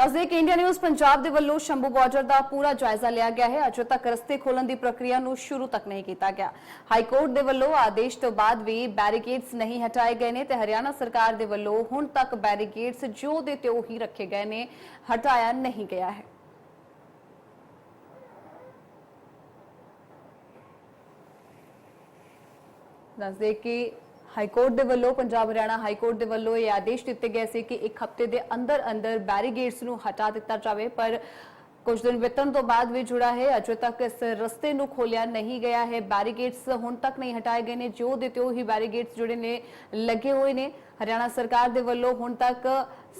ਦੱਸਦੇ ਕਿ India news Punjab ਦੇ ਵੱਲੋਂ ਸ਼ੰਭੂ ਬਾਰਡਰ ਦਾ ਪੂਰਾ ਜਾਇਜ਼ਾ ਲਿਆ ਗਿਆ ਹੈ। ਅਜੇ ਤੱਕ ਰਸਤੇ ਖੋਲਣ ਦੀ ਪ੍ਰਕਿਰਿਆ ਨੂੰ ਸ਼ੁਰੂ ਤੱਕ ਨਹੀਂ ਕੀਤਾ ਗਿਆ। ਹਾਈ ਕੋਰਟ ਦੇ ਵੱਲੋਂ ਆਦੇਸ਼ ਤੋਂ ਬਾਅਦ ਵੀ ਬੈਰੀਕੇਡਸ ਨਹੀਂ ਹਟਾਏ ਗਏ ਨੇ ਤੇ ਹਰਿਆਣਾ ਸਰਕਾਰ ਦੇ ਵੱਲੋਂ ਹੁਣ ਤੱਕ ਬੈਰੀਕੇਡਸ ਜੋ ਦੇ ਤਿਉ ਹੀ ਰੱਖੇ ਗਏ ਨੇ, ਹਟਾਇਆ ਨਹੀਂ ਗਿਆ ਹੈ। ਦੱਸਦੇ ਕਿ ਹਾਈ ਕੋਰਟ ਦੇ ਵੱਲੋਂ ਪੰਜਾਬ ਹਰਿਆਣਾ ਹਾਈ ਕੋਰਟ ਦੇ ਵੱਲੋਂ ਇਹ ਆਦੇਸ਼ ਦਿੱਤੇ ਗਏ ਸੀ ਕਿ ਇੱਕ ਹਫ਼ਤੇ ਦੇ ਅੰਦਰ ਅੰਦਰ ਬੈਰੀਗੇਡਸ ਨੂੰ ਹਟਾ ਦਿੱਤਾ ਜਾਵੇ, ਪਰ ਕੁਝ ਦਿਨ ਬੀਤਣ ਤੋਂ ਬਾਅਦ ਵੀ ਜੁੜਾ ਹੈ। ਅਜੇ ਤੱਕ ਇਸ ਰਸਤੇ ਨੂੰ ਖੋਲਿਆ ਨਹੀਂ ਗਿਆ ਹੈ। ਬੈਰੀਗੇਡਸ ਹੁਣ ਤੱਕ ਨਹੀਂ ਹਟਾਏ ਗਏ ਨੇ। ਜੋ ਦੇ ਤਿਉ ਹੀ ਬੈਰੀਗੇਡਸ ਜਿਹੜੇ ਨੇ, ਲੱਗੇ ਹੋਏ ਨੇ। ਹਰਿਆਣਾ ਸਰਕਾਰ ਦੇ ਵੱਲੋਂ ਹੁਣ ਤੱਕ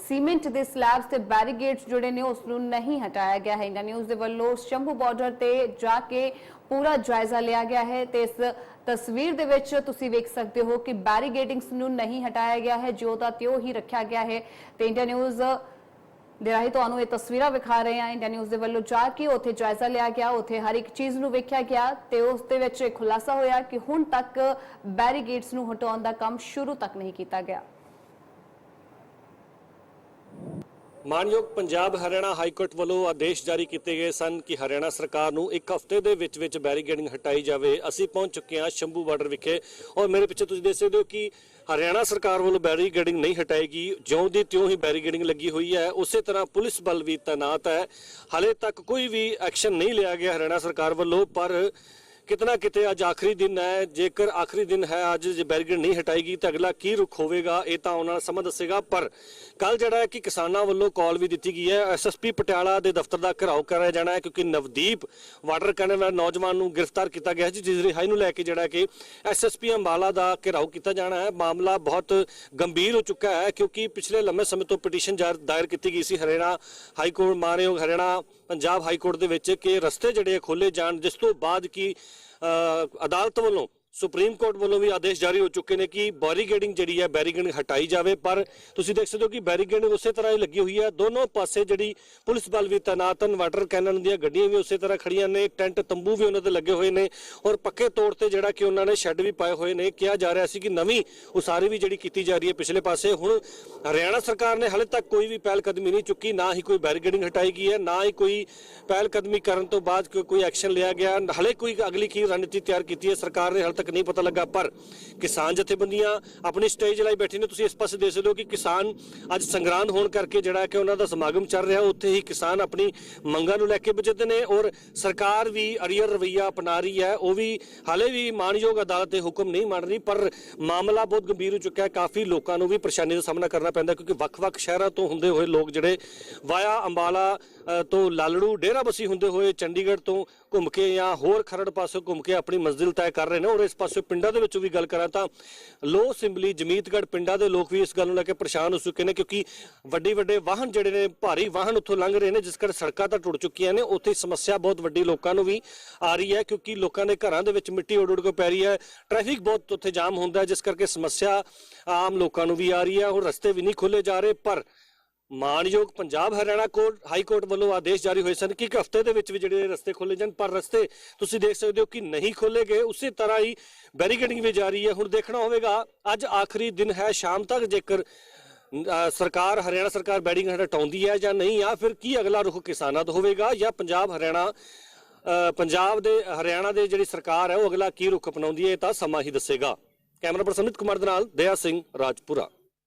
ਸੀਮੈਂਟ ਦੇ ਸਲੈਬਸ ਤੇ ਬੈਰੀਗੇਡਸ ਜਿਹੜੇ ਨੇ, ਉਸ ਨੂੰ ਨਹੀਂ ਹਟਾਇਆ ਗਿਆ ਹੈ। ਇੰਡੀਆ ਨਿਊਜ਼ ਦੇ ਵੱਲੋਂ ਸ਼ੰਭੂ ਬਾਰਡਰ ਤੇ ਜਾ ਕੇ ਪੂਰਾ ਜਾਇਜ਼ਾ ਲਿਆ ਗਿਆ ਹੈ ਤੇ ਇਸ ਤਸਵੀਰ ਦੇ ਵਿੱਚ ਤੁਸੀਂ ਵੇਖ ਸਕਦੇ ਹੋ ਕਿ ਬੈਰੀਗੇਟਿੰਗਸ ਨੂੰ ਨਹੀਂ ਹਟਾਇਆ ਗਿਆ ਹੈ। ਜੋ ਦਾ ਤਿਉ ਹੀ ਰੱਖਿਆ ਗਿਆ ਹੈ। ਤੇ ਇੰਡੀਆ ਨਿਊਜ਼ ਦੇ ਰਾਹੀਂ ਤੁਹਾਨੂੰ ਇਹ ਤਸਵੀਰਾਂ ਵਿਖਾ ਰਹੇ ਹਾਂ। ਇੰਡੀਆ ਨਿਊਜ਼ ਦੇ ਵੱਲੋਂ ਜਾ ਕੇ ਉੱਥੇ ਜਾਇਜ਼ਾ ਲਿਆ ਗਿਆ। ਉੱਥੇ ਹਰ ਇੱਕ ਚੀਜ਼ ਨੂੰ ਵੇਖਿਆ ਗਿਆ ਤੇ ਉਸ ਦੇ ਵਿੱਚ ਇਹ ਖੁਲਾਸਾ ਹੋਇਆ ਕਿ ਹੁਣ ਤੱਕ ਬੈਰੀਗੇਟਸ ਨੂੰ ਹਟਾਉਣ ਦਾ ਕੰਮ ਸ਼ੁਰੂ ਤੱਕ ਨਹੀਂ ਕੀਤਾ ਗਿਆ। ਮਾਨਯੋਗ ਪੰਜਾਬ ਹਰਿਆਣਾ ਹਾਈ ਕੋਰਟ ਵੱਲੋਂ ਆਦੇਸ਼ ਜਾਰੀ ਕੀਤੇ ਗਏ ਸਨ ਕਿ ਹਰਿਆਣਾ ਸਰਕਾਰ ਨੂੰ ਇੱਕ ਹਫ਼ਤੇ ਦੇ ਵਿੱਚ ਵਿੱਚ ਬੈਰੀਗੇਡਿੰਗ ਹਟਾਈ ਜਾਵੇ। ਅਸੀਂ ਪਹੁੰਚ ਚੁੱਕੇ ਹਾਂ ਸ਼ੰਭੂ ਬਾਰਡਰ ਵਿਖੇ। ਔਰ ਮੇਰੇ ਪਿੱਛੇ ਤੁਸੀਂ ਦੇਖ ਸਕਦੇ ਹੋ ਕਿ ਹਰਿਆਣਾ ਸਰਕਾਰ ਵੱਲੋਂ ਬੈਰੀਗੇਡਿੰਗ ਨਹੀਂ ਹਟਾਏਗੀ। ਜਿਉਂ ਦੀ ਤਿਉਂ ਹੀ ਬੈਰੀਗੇਡਿੰਗ ਲੱਗੀ ਹੋਈ ਹੈ। ਉਸੇ ਤਰ੍ਹਾਂ ਪੁਲਿਸ ਬਲ ਵੀ ਤਾਇਨਾਤ ਹੈ। ਹਾਲੇ ਤੱਕ ਕੋਈ ਵੀ ਐਕਸ਼ਨ ਨਹੀਂ ਲਿਆ ਗਿਆ ਹਰਿਆਣਾ ਸਰਕਾਰ ਵੱਲੋਂ, ਪਰ ਕਿਤਨਾ ਕਿਤੇ ਅੱਜ ਆਖਰੀ ਦਿਨ ਹੈ। ਜੇਕਰ ਆਖਰੀ ਦਿਨ ਹੈ, ਅੱਜ ਜੇ ਬੈਰੀਗੇਡ ਨਹੀਂ ਹਟਾਏਗੀ ਤਾਂ ਅਗਲਾ ਕੀ ਰੁਖ ਹੋਵੇਗਾ, ਇਹ ਤਾਂ ਉਹਨਾਂ ਦਾ ਸਮਾਂ ਦੱਸੇਗਾ। ਪਰ ਕੱਲ ਜਿਹੜਾ ਹੈ ਕਿ ਕਿਸਾਨਾਂ ਵੱਲੋਂ ਕਾਲ ਵੀ ਦਿੱਤੀ ਗਈ ਹੈ। ਐਸਐਸਪੀ ਪਟਿਆਲਾ ਦੇ ਦਫ਼ਤਰ ਦਾ ਘਿਰਾਓ ਕਰਿਆ ਜਾਣਾ ਹੈ, ਕਿਉਂਕਿ ਨਵਦੀਪ ਵਾਟਰ ਕੈਨਲ ਵਾਲੇ ਨੌਜਵਾਨ ਨੂੰ ਗ੍ਰਿਫਤਾਰ ਕੀਤਾ ਗਿਆ ਹੈ ਜਿਸ ਰਿਹਾਈ ਨੂੰ ਲੈ ਕੇ ਜਿਹੜਾ ਕਿ ਐਸਐਸਪੀ ਅੰਬਾਲਾ ਦਾ ਘਿਰਾਓ ਕੀਤਾ ਜਾਣਾ ਹੈ। ਮਾਮਲਾ ਬਹੁਤ ਗੰਭੀਰ ਹੋ ਚੁੱਕਾ ਹੈ, ਕਿਉਂਕਿ ਪਿਛਲੇ ਲੰਮੇ ਸਮੇਂ ਤੋਂ ਪਟੀਸ਼ਨ ਦਾਇਰ ਕੀਤੀ ਗਈ ਸੀ ਹਰਿਆਣਾ ਹਾਈ ਕੋਰਟ ਮਾਨਯੋਗ ਹਰਿਆਣਾ, ਪੰਜਾਬ ਹਾਈ ਕੋਰਟ ਦੇ ਵਿੱਚ ਕਿ ਰਸਤੇ ਜਿਹੜੇ ਖੋਲੇ ਜਾਣ, ਜਿਸ ਤੋਂ ਬਾਅਦ ਕਿ ਅਦਾਲਤ ਵੱਲੋਂ ਸੁਪਰੀਮ ਕੋਰਟ ਵੱਲੋਂ ਵੀ ਆਦੇਸ਼ ਜਾਰੀ ਹੋ ਚੁੱਕੇ ਨੇ ਕਿ ਬੈਰੀਗੇਡਿੰਗ ਜਿਹੜੀ ਹੈ ਬੈਰੀਗੇਡਿੰਗ ਹਟਾਈ ਜਾਵੇ, ਪਰ ਤੁਸੀਂ ਦੇਖ ਸਕਦੇ ਹੋ ਕਿ ਬੈਰੀਗੇਡਿੰਗ ਉਸੇ ਤਰ੍ਹਾਂ ਹੀ ਲੱਗੀ ਹੋਈ ਹੈ। ਦੋਨੋਂ ਪਾਸੇ ਜਿਹੜੀ ਪੁਲਿਸ ਬਲ ਵੀ ਤੈਨਾਤ ਵਾਟਰ ਕੈਨਨ ਦੀਆਂ ਗੱਡੀਆਂ ਵੀ ਉਸੇ ਤਰ੍ਹਾਂ ਖੜੀਆਂ ਨੇ, ਟੈਂਟ ਤੰਬੂ ਵੀ ਉਹਨਾਂ ਤੇ ਲੱਗੇ ਹੋਏ ਨੇ ਔਰ ਪੱਕੇ ਤੌਰ ਤੇ ਜਿਹੜਾ ਕਿ ਉਹਨਾਂ ਨੇ ਸ਼ੈੱਡ ਵੀ ਪਾਏ ਹੋਏ ਨੇ। ਕਿਹਾ ਜਾ ਰਿਹਾ ਸੀ ਕਿ ਨਵੀਂ ਉਸਾਰੀ ਵੀ ਜਿਹੜੀ ਕੀਤੀ ਜਾ ਰਹੀ ਹੈ ਪਿਛਲੇ ਪਾਸੇ। ਹੁਣ ਹਰਿਆਣਾ ਸਰਕਾਰ ਨੇ ਹਾਲੇ ਤੱਕ ਕੋਈ ਵੀ ਪਹਿਲ ਕਦਮੀ ਨਹੀਂ ਚੁੱਕੀ, ਨਾ ਹੀ ਕੋਈ ਬੈਰੀਗੇਡਿੰਗ ਹਟਾਈ ਗਈ ਹੈ, ਨਾ ਹੀ ਕੋਈ ਪਹਿਲ ਕਦਮੀ ਕਰਨ ਤੋਂ ਬਾਅਦ ਕੋਈ- ਕੋਈ ਐਕਸ਼ਨ ਲਿਆ ਗਿਆ। ਹਾਲੇ ਕੋਈ ਅਗਲੀ ਕੀ ਰਣਨੀਤੀ ਤਿਆਰ ਕੀਤੀ ਹੈ, ਸਰਕਾਰ ਨੇ ਹਾਲੇ ਤੱਕ ਨਹੀਂ ਪਤਾ ਲੱਗਾ, ਪਰ ਕਿਸਾਨ ਜਥੇਬੰਦੀਆਂ ਆਪਣੀ ਸਟੇਜ ਲਈ ਬੈਠੇ ਨੇ। ਤੁਸੀਂ ਇਸ ਪਾਸੇ ਦੇ ਸਕਦੇ ਹੋ ਕਿ ਕਿਸਾਨ ਅੱਜ ਸੰਗਰਾਂਦ ਹੋਣ ਕਰਕੇ ਜਿਹੜਾ ਕਿ ਉਹਨਾਂ ਦਾ ਸਮਾਗਮ ਚੱਲ ਰਿਹਾ, ਉੱਥੇ ਹੀ ਕਿਸਾਨ ਆਪਣੀ ਮੰਗਾਂ ਨੂੰ ਲੈ ਕੇ ਵਿਚਰਦੇ ਨੇ ਔਰ ਸਰਕਾਰ ਵੀ ਅੜੀਅਰ ਰਵਈਆ ਅਪਣਾ ਰਹੀ ਹੈ। ਉਹ ਵੀ ਹਾਲੇ ਵੀ ਮਾਨਯੋਗ ਅਦਾਲਤ ਦੇ ਹੁਕਮ ਨਹੀਂ ਮੰਨ ਰਹੀ, ਪਰ ਮਾਮਲਾ ਬਹੁਤ ਗੰਭੀਰ ਹੋ ਚੁੱਕਾ ਹੈ। ਕਾਫੀ ਲੋਕਾਂ ਨੂੰ ਵੀ ਪਰੇਸ਼ਾਨੀ ਦਾ ਸਾਹਮਣਾ ਕਰਨਾ ਪੈਂਦਾ, ਕਿਉਂਕਿ ਵੱਖ-ਵੱਖ ਸ਼ਹਿਰਾਂ ਤੋਂ ਹੁੰਦੇ ਹੋਏ ਲੋਕ ਜਿਹੜੇ ਵਾਇਆ ਅੰਬਾਲਾ ਤੋਂ ਲਾਲੜੂ, ਡੇਰਾਬੱਸੀ ਹੁੰਦੇ ਹੋਏ ਚੰਡੀਗੜ੍ਹ ਤੋਂ ਘੁੰਮ ਕੇ ਜਾਂ ਹੋਰ ਖਰੜ ਪਾਸੋਂ ਘੁੰਮ ਕੇ ਆਪਣੀ ਮੰਜ਼ਿਲ ਤੈਅ ਕਰ ਰਹੇ ਨੇ ਔਰ ਇਸ ਪਾਸੇ ਪਿੰਡਾਂ ਦੇ ਵਿੱਚੋਂ ਵੀ ਗੱਲ ਕਰਾਂ ਤਾਂ ਲੋ ਸਿੰਬਲੀ ਜਮੀਤਗੜ੍ਹ ਪਿੰਡਾਂ ਦੇ ਲੋਕ ਵੀ ਇਸ ਗੱਲ ਨੂੰ ਲੈ ਕੇ ਪਰੇਸ਼ਾਨ ਹੋ ਚੁੱਕੇ ਨੇ ਕਿਉਂਕਿ ਵੱਡੇ ਵੱਡੇ ਵਾਹਨ ਜਿਹੜੇ ਨੇ, ਭਾਰੀ ਵਾਹਨ ਉੱਥੋਂ ਲੰਘ ਰਹੇ ਨੇ, ਜਿਸ ਕਰਕੇ ਸੜਕਾਂ ਤਾਂ ਟੁੱਟ ਚੁੱਕੀਆਂ ਨੇ। ਉੱਥੇ ਸਮੱਸਿਆ ਬਹੁਤ ਵੱਡੀ ਲੋਕਾਂ ਨੂੰ ਵੀ ਆ ਰਹੀ ਹੈ ਕਿਉਂਕਿ ਲੋਕਾਂ ਦੇ ਘਰਾਂ ਦੇ ਵਿੱਚ ਮਿੱਟੀ ਉੱਡ ਉੱਡ ਕੇ ਪੈ ਰਹੀ ਹੈ। ਟ੍ਰੈਫਿਕ ਬਹੁਤ ਉੱਥੇ ਜਾਮ ਹੁੰਦਾ ਹੈ, ਜਿਸ ਕਰਕੇ ਸਮੱਸਿਆ ਆਮ ਲੋਕਾਂ ਨੂੰ ਵੀ ਆ ਰਹੀ ਹੈ। ਹੁਣ ਰਸਤੇ ਵੀ ਨਹੀਂ ਖੋਲੇ ਜਾ ਰਹੇ, ਪਰ ਮਾਨਯੋਗ Punjab Haryana court, high court ਵੱਲੋਂ ਆਦੇਸ਼ ਜਾਰੀ ਹੋਏ ਸਨ ਕਿ ਇੱਕ ਹਫ਼ਤੇ ਦੇ ਵਿੱਚ ਵੀ ਜਿਹੜੇ ਰਸਤੇ ਖੋਲੇ ਜਾਣ, ਪਰ ਰਸਤੇ ਤੁਸੀਂ ਦੇਖ ਸਕਦੇ ਹੋ ਕਿ ਨਹੀਂ ਖੋਲੇ ਗਏ। ਉਸੇ ਤਰ੍ਹਾਂ ਹੀ ਬੈਰੀਕੇਡਿੰਗ ਵੀ ਜਾਰੀ ਹੈ। ਹੁਣ ਦੇਖਣਾ ਹੋਵੇਗਾ, ਅੱਜ ਆਖਰੀ ਦਿਨ ਹੈ, ਸ਼ਾਮ ਤੱਕ ਜੇਕਰ ਸਰਕਾਰ, ਹਰਿਆਣਾ ਸਰਕਾਰ ਬੈਰਿੰਗ ਹਟਾਉਂਦੀ ਹੈ ਜਾਂ ਨਹੀਂ ਆ, ਫਿਰ ਕੀ ਅਗਲਾ ਰੁਖ ਕਿਸਾਨਾਂ ਦਾ ਹੋਵੇਗਾ ਜਾਂ ਪੰਜਾਬ ਹਰਿਆਣਾ ਪੰਜਾਬ ਦੇ, ਹਰਿਆਣਾ ਦੇ ਜਿਹੜੀ ਸਰਕਾਰ ਹੈ, ਉਹ ਅਗਲਾ ਕੀ ਰੁਖ ਅਪਣਾਉਂਦੀ ਹੈ ਇਹ ਤਾਂ ਸਮਾਂ ਹੀ ਦੱਸੇਗਾ। ਕੈਮਰਾ ਪਰਸਨ ਅਮਿਤ ਕੁਮਾਰ ਦੇ ਨਾਲ ਦਇਆ ਸਿੰਘ, ਰਾਜਪੁਰਾ।